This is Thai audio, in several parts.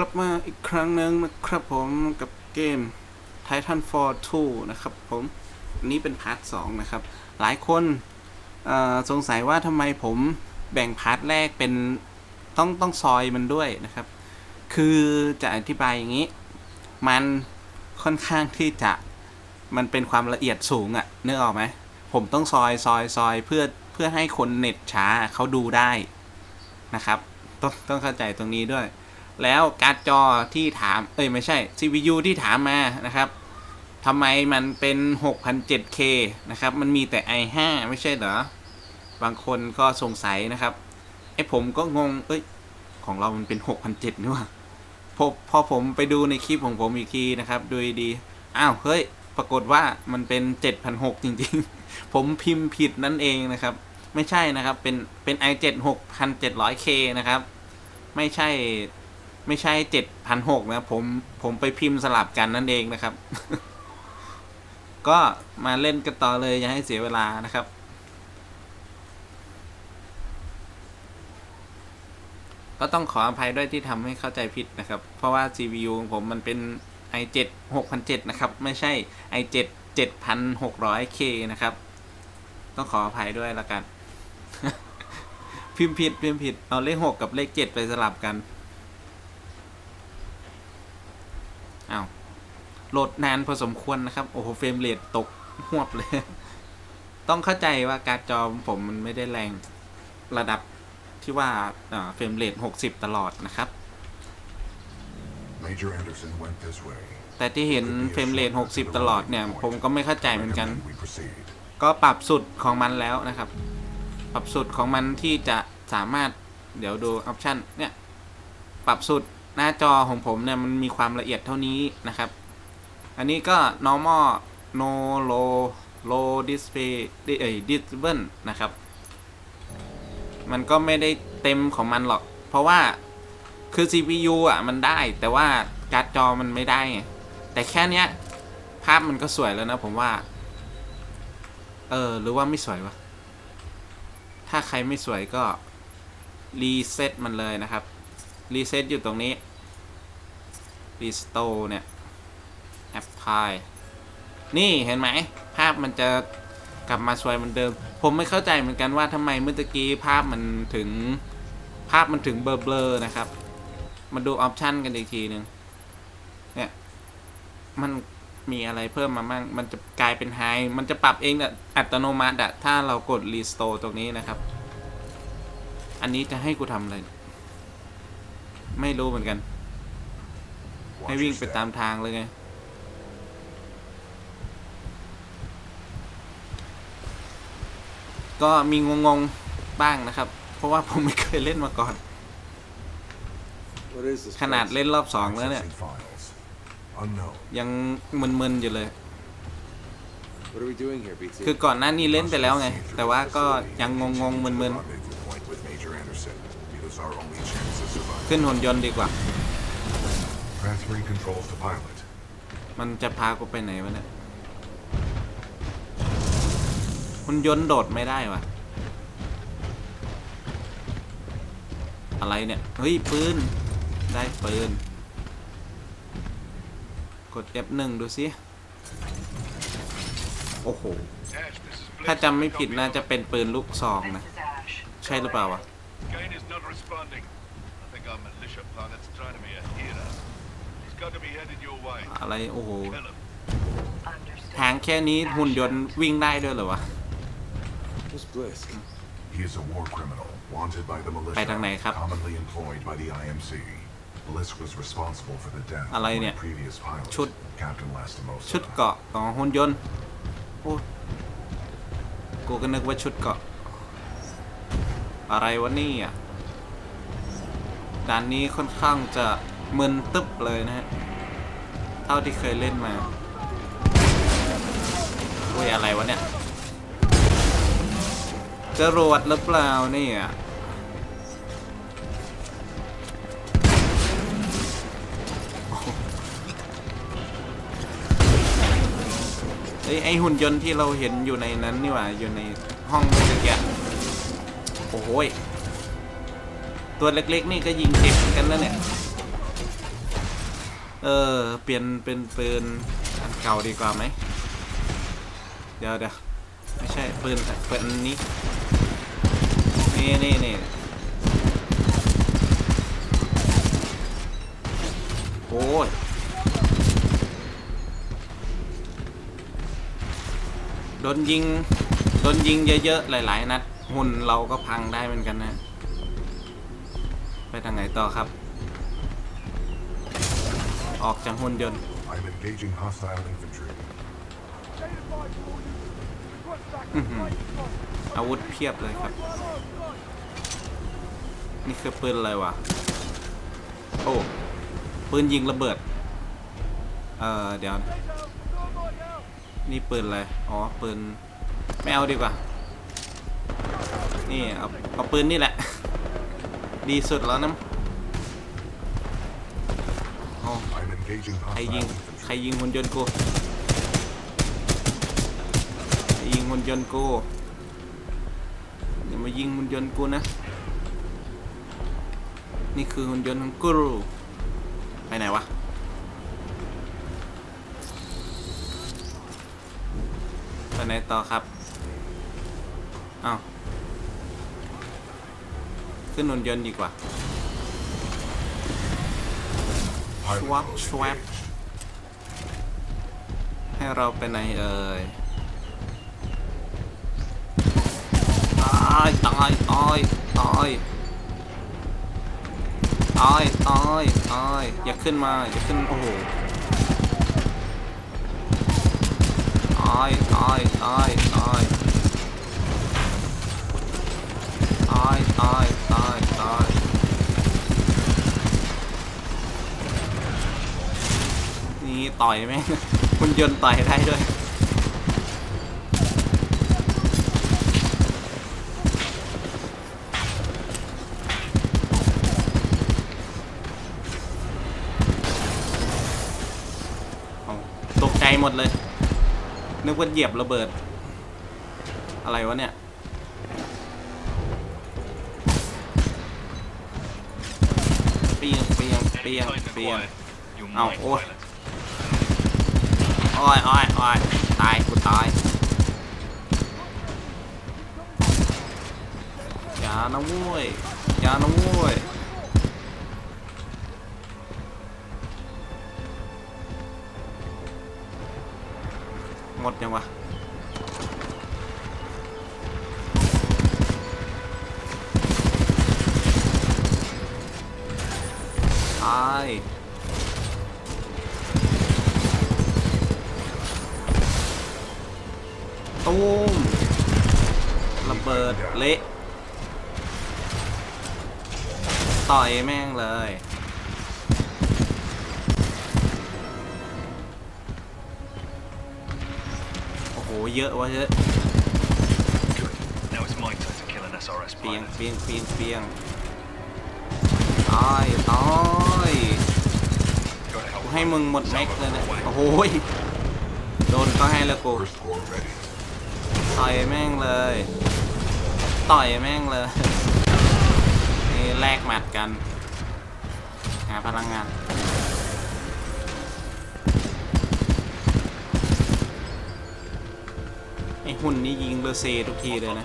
กลับมาอีกครั้งหนึ่งนะครับผมกับเกม Titanfall 2 นะครับผมนี้เป็นพาร์ท2นะครับ หลายคนสงสัยว่าทำไมผมแบ่งพาร์ทแรกเป็นต้องต้องซอยมันด้วยนะครับ คือจะอธิบายอย่างนี้ มันค่อนข้างที่จะมันเป็นความละเอียดสูงอะนึกออกไหมผมต้องซอยซอยซอยเพื่อเพื่อให้คนเน็ตช้าเขาดูได้นะครับ ต้องต้องเข้าใจตรงนี้ด้วย แล้วการ์ดจอที่ถาม เอ้ยไม่ใช่ CPU ที่ถามมานะครับทำไมมันเป็น 6007K นะครับ มันมีแต่ i5 ไม่ใช่เหรอ บางคนก็สงสัยนะครับ ไอผมก็งง เอ้ย ของเรามันเป็น 6007นี่ว่าพอพอผมไปดูในคลิปของผมอีกทีนะครับ ดูดี อ้าว เฮ้ย ปรากฏว่ามันเป็น7,600จริง ๆ ผมพิมพ์ผิดนั่นเองนะครับ ไม่ใช่นะครับ เป็น เป็น i7 6700K นะครับ ไม่ใช่ ไม่ใช่7,600นะผมผมไปพิมพ์สลับกันนั่นเองนะครับ ก็มาเล่นกันต่อเลยอย่าให้เสียเวลานะครับ ก็ต้องขออภัยด้วยที่ทำให้เข้าใจผิดนะครับ เพราะว่า CPU ของผมมันเป็น i7 6007 นะครับ ไม่ใช่ i7 7600K นะครับ ต้องขออภัยด้วยละกัน พิมพ์ผิดพิมพ์ผิดเอาเลข 6 กับเลข 7 ไปสลับกัน อ้าวโหลดนานพอสมควรนะครับ โอ้โหเฟรมเรทตกหวบเลย ต้องเข้าใจว่าการ์ดจอผมมันไม่ได้แรงระดับที่ว่าอ่าเฟรมเรท60 ตลอดนะครับ Major Anderson went this way. แต่ที่เห็นเฟรมเรท60 ตลอดเนี่ย ผมก็ไม่เข้าใจเหมือนกัน Recommend we proceed. ก็ปรับสุดของมันแล้วนะครับ ปรับสุดของมันที่จะสามารถเดี๋ยวดูออปชันเนี่ย ปรับสุด หน้าจอของผมเนี่ยมันมีความละเอียดเท่านี้นะครับ อันนี้ก็ normal no low low display เอ้ย disable นะครับ มันก็ไม่ได้เต็มของมันหรอก เพราะว่าคือ CPU อะมันได้แต่ว่าการ์ดจอมันไม่ได้ไงแต่แค่เนี้ย ภาพมันก็สวยแล้วนะผมว่า เออ หรือว่าไม่สวยวะ ถ้าใครไม่สวยก็ รีเซ็ตมันเลยนะครับ รีเซ็ตอยู่ตรงนี้ รีสโตเนี่ยแอปพลายนี่เห็นไหม ภาพมันจะกลับมาสวยเหมือนเดิม ผมไม่เข้าใจเหมือนกันว่าทำไมเมื่อกี้ภาพมันถึงภาพมันถึงเบลอๆนะครับ มาดูออปชันกันอีกทีหนึ่งเนี่ยมันมีอะไรเพิ่มมามั่งมันจะกลายเป็นไฮ มันจะปรับเองอะอัตโนมัติอะถ้าเรากดรีสโตรตรงนี้นะครับ อันนี้จะให้กูทำอะไร ไม่รู้เหมือนกัน ให้ Watch วิ่ง your ไป step. ตามทางเลยไง ก็มีงงๆ บ้างนะครับ เพราะว่าผมไม่เคยเล่นมาก่อน What is this? ขนาด place? เล่นรอบสองแล้วเนี่ย Accessing files. Unknown. ยังมึนๆ อยู่เลย What are we doing here, BT? คือก่อนหน้านี้เล่นไปแล้วไง แต่ว่าก็ยังงงๆมึน Rendezvous point with Major Anderson. It is our only chance of ๆ survival. ขึ้นหุ่นยนต์ดีกว่า Path 3 controls to pilot. มันจะพากูไปไหนวะเนี่ยหุ่นยนต์โดดไม่ได้วะอะไรเนี่ย เฮ้ย ปืน ได้ปืน กด F1 ดูสิ โอ้โห ถ้าจำไม่ผิดน่าจะเป็นปืนลูกซองนะ ใช่หรือเปล่าวะ Kane is not responding. I think our militia pilot's trying to be a อะไร โอ้โห Kill him. ทางแค่นี้หุ่นยนต์วิ่งได้ด้วยเหรอวะ Who's Blisk? He is a war criminal wanted by the militia, ไปทางไหนครับ commonly employed by the IMC. Blisk was responsible for the death อะไร of เนี่ย one previous pilot, ชุด Captain Lastimosa. ชุดเกราะของหุ่นยนต์ โอ้กูก็นึกว่าชุดเกราะ อะไรวะนี่อะด่านนี้ค่อนข้างจะ มึนตึ๊บเลยนะฮะ เท่าที่เคยเล่นมาอุ้ยอะไรวะเนี่ยจรวดหรือเปล่าเนี่ยเอ้ยไอหุ่นยนต์ที่เราเห็นอยู่ในนั้นนี่หว่า อยู่ในห้องเมื่อกี้โอ้โหตัวเล็กๆนี่ก็ยิงเจ็บกันแล้วเนี่ย เออ เปลี่ยนเป็นปืนอันเก่าดีกว่าไหม เดี๋ยวเดี๋ยวไม่ใช่ปืนปืนอันนี้ นี่นี่นี่โอ้ยโดนยิง โดนยิงเยอะๆ หลายๆ นัด หุ่นเราก็พังได้เหมือนกันนะ ไปทางไหนต่อครับ ออกจากหุ่นยนต์ I'm engaging hostile infantry. อื้อหืออาวุธเพียบเลยครับ นี่คือปืนอะไรวะ โอ้ ปืนยิงระเบิด เอ่อ เดี๋ยว นี่ปืนอะไร อ๋อ ปืน ไม่เอาดีกว่า นี่ เอาเอาปืนนี่แหละ ดีสุดแล้วนะ อ๋อ I'm engaging ใครยิงใครยิงหุ่นยนต์กูใครยิงหุ่นยนต์กูอย่ามายิงหุ่นยนต์กูนะนี่คือหุ่นยนต์ของกูรูไปไหนวะไปไหนต่อครับอ้าวขึ้นหุ่นยนต์ดีกว่า Pilot Swap, mode swap. engaged. ให้เราไปไหนเอ่ยตายตายตายตายตายตายตายอย่าขึ้นมาอย่าขึ้นโอ้โหตายตายตายตายตายตายตายตาย นี่ต่อยไหมคุณยนต์ต่อยได้ด้วยเอาตกใจหมดเลย นึกว่าเหยียบระเบิด อะไรวะเนี่ยเปียงเปียงเปียง Any time เปียง quiet, you Ow, mind oh. pilot. โอ้ยโอ้ยโอ้ยตายกูตายอย่านะโว้ยอย่านะโว้ยหมดยังวะตาย ตูมระเบิดเละต่อยแม่งเลยโอ้โหเยอะวะเยอะ Good. Now it's my turn to kill an SRS เปียง pilot. เปียงเปียงเปียงตายตาย Gotta help กูให้มึงหมดแม็กเลยนะ Salvo โอ้โหยโดนเขาให้แล้วกู First core ready. ต่อยแม่งเลย ต่อยแม่งเลย นี่แลกหมัดกัน หาพลังงาน ไอหุ่นนี่ยิงเบอร์เซทุกทีเลยนะ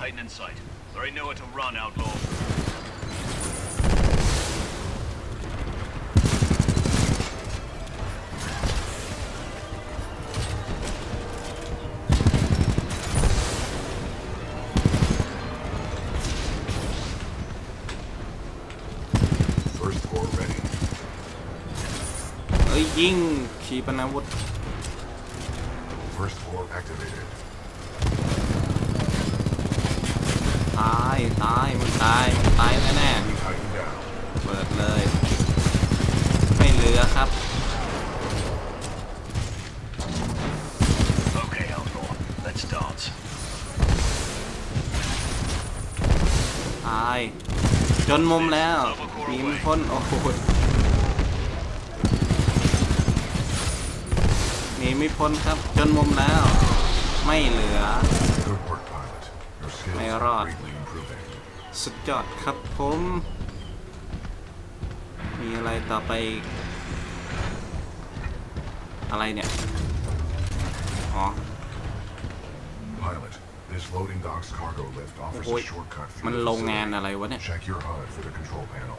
ยยิงขีปนาวุธ First core activated. ตายตายมันตายมันตายแน่ Enemy Titan down. ๆเปิดเลย ไม่เหลือครับ Okay, outlaw. Let's dance. ตาย จนมุมแล้วปีนพ้นโอ้โห นีไม่พ้นครับ จนมุมแล้ว ไม่เหลือ Good work, pilot. Your skills May are rot. greatly improving. สุดยอดครับผม มีอะไรต่อไปอีกอะไรเนี่ย อ๋อ Pilot, this loading dock's cargo lift offers Oi. a shortcut มัน through the โรงงาน facility. อะไรวะเนี่ย Check your HUD for the control panel.